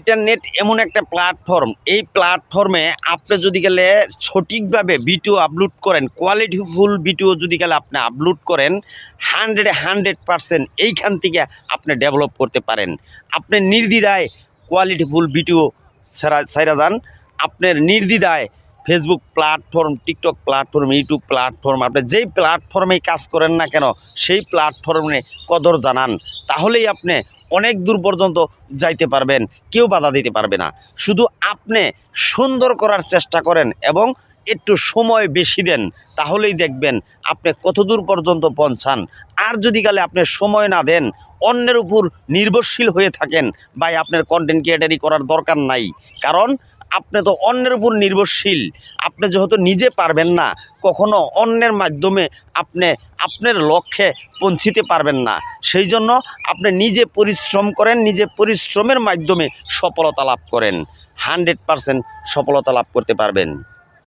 Internet এমন একটা platform এই প্ল্যাটফর্মে আপনি যদি গেলে সঠিকভাবে ভিডিও আপলোড করেন কোয়ালিটিফুল ভিডিও যদি গেলে আপনি আপলোড করেন হান্ড্রেডে হান্ড্রেড পারসেন্ট এইখান থেকে আপনি ডেভেলপ করতে পারেন। আপনি নির্দ্বিধায় কোয়ালিটিফুল ভিডিও সেরা সেরা যান। আপনার নির্দ্বিধায় Facebook platform TikTok platform YouTube platform আপনি যেই প্ল্যাটফর্মেই কাজ করেন না কেন, সেই প্ল্যাটফর্মে কদর জানান। তাহলেই আপনি অনেক দূর পর্যন্ত যাইতে পারবেন, কেউ বাধা দিতে পারবে না। শুধু আপনি সুন্দর করার চেষ্টা করেন এবং একটু সময় বেশি দেন, তাহলেই দেখবেন আপনি কত দূর পর্যন্ত পৌঁছান। আর যদি গেলে আপনি সময় না দেন, অন্যের উপর নির্ভরশীল হয়ে থাকেন বা আপনার কন্টেন্ট ক্রিয়েটারি করার দরকার নাই। কারণ আপনি তো অন্যের উপর নির্ভরশীল। আপনি যেহেতু নিজে পারবেন না, কখনো অন্যের মাধ্যমে আপনি আপনার লক্ষ্যে পৌঁছিতে পারবেন না। সেই জন্য আপনি নিজে পরিশ্রম করেন, নিজে পরিশ্রমের মাধ্যমে সফলতা লাভ করেন। হান্ড্রেড পারসেন্ট সফলতা লাভ করতে পারবেন।